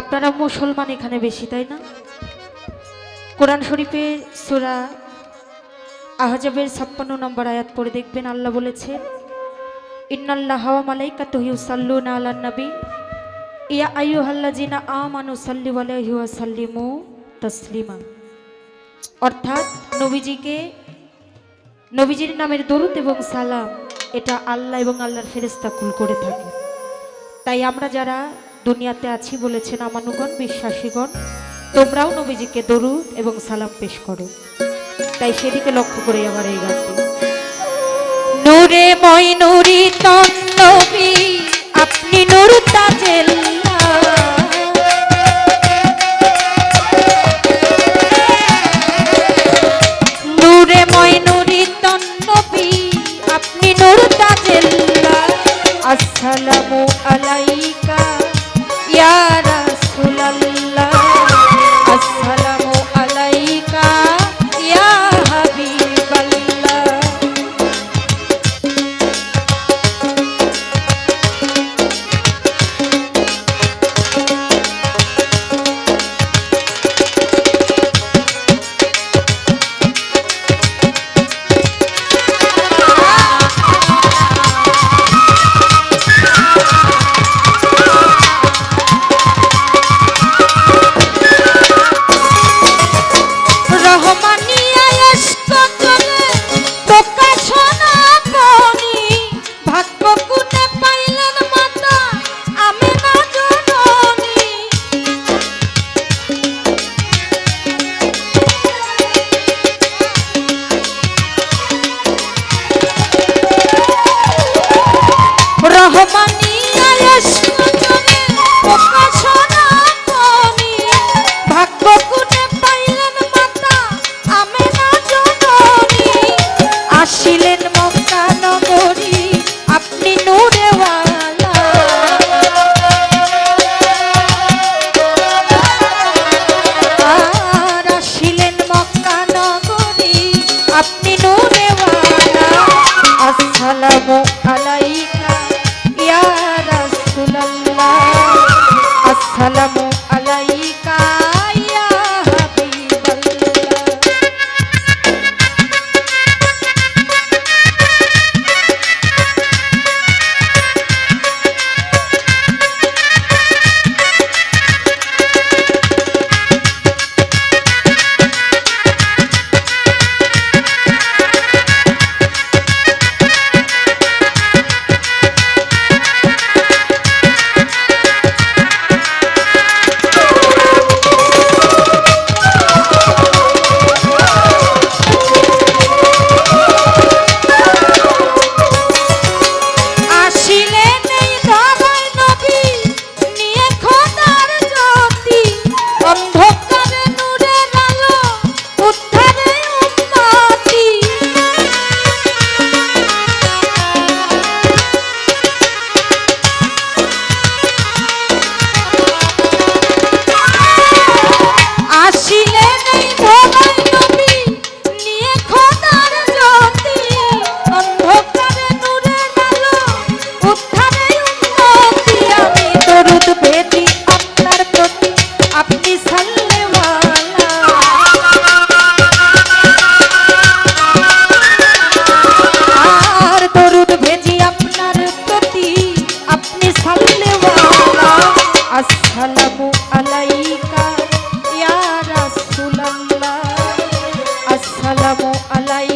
আপনারা মুসলমান এখানে বেশি, তাই না? কোরআন শরীফে সুরা আহজাবের ছাপ্পান্ন নম্বর আয়াত পড়ে দেখবেন, আল্লাহ বলেছেন ইন্নাল্লাহ মালাইকা আমানু সাল্লি তাসলিমা। অর্থাৎ নবীজিকে, নবীজির নামের দরুদ এবং সালাম, এটা আল্লাহ এবং আল্লাহর ফেরেস্তা কুল করে থাকে। তাই আমরা যারা দুনিয়াতে আছি বলেছেন আমানুগণ, বিশ্বাসীগণ। তোমরাও নবীজিকে দরুদ এবং সালাম পেশ করো। তাই সেদিকে লক্ষ্য করে আমার এই গানটি। নূরে মই নুরি তন্নবী আপনি নুর তাজেল্লা। আসসালামু আলাইকা ইয়া রাসূলুল্লাহ আসসালামু আলাইকা।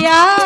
Yeah.